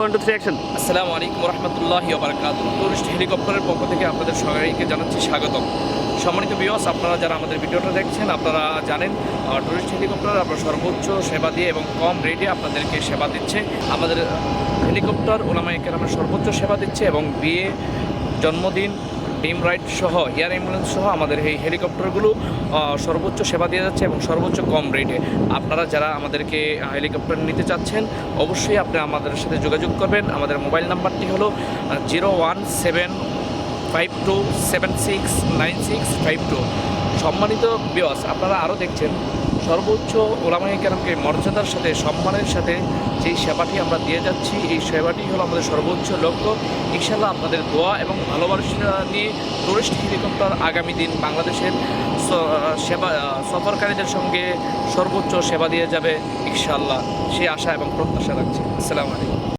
আসসালামু আলাইকুম রহমতুল্লাহ বারকাত টুরিস্ট হেলিকপ্টারের পক্ষ থেকে আপনাদের সবাইকে জানাচ্ছি স্বাগতম। সম্মানিত বিয়স আপনারা যারা আমাদের ভিডিওটা দেখছেন, আপনারা জানেন টুরিস্ট হেলিকপ্টার আপনার সর্বোচ্চ সেবা দিয়ে এবং কম রেটে আপনাদেরকে সেবা দিচ্ছে। আমাদের হেলিকপ্টার ওলামাইকে আমরা সর্বোচ্চ সেবা দিচ্ছে এবং বিয়ে, জন্মদিন ডিম রাইড সহ, এয়ার অ্যাম্বুলেন্স সহ আমাদের এই হেলিকপ্টারগুলো সর্বোচ্চ সেবা দিয়ে যাচ্ছে এবং সর্বোচ্চ কম রেটে। আপনারা যারা আমাদেরকে হেলিকপ্টার নিতে চাচ্ছেন, অবশ্যই আপনি আমাদের সাথে যোগাযোগ করবেন। আমাদের মোবাইল নাম্বারটি হলো zero one seven five two seven six nine six five two. সম্মানিত বিয়স আপনারা আরও দেখছেন সর্বোচ্চ ওলামাই কেরামকে মর্যাদার সাথে, সম্মানের সাথে যেই সেবাটি আমরা দিয়ে যাচ্ছি, এই সেবাটি হলো আমাদের সর্বোচ্চ লক্ষ্য। ইনশাল্লাহ আপনাদের দোয়া এবং ভালোবাসা নিয়ে টুরিস্ট হেলিকপ্টার আগামী দিন বাংলাদেশের সেবা, সফরকারীদের সঙ্গে সর্বোচ্চ সেবা দিয়ে যাবে ইনশাল্লাহ সেই আশা এবং প্রত্যাশা রাখছি। আসসালামু আলাইকুম।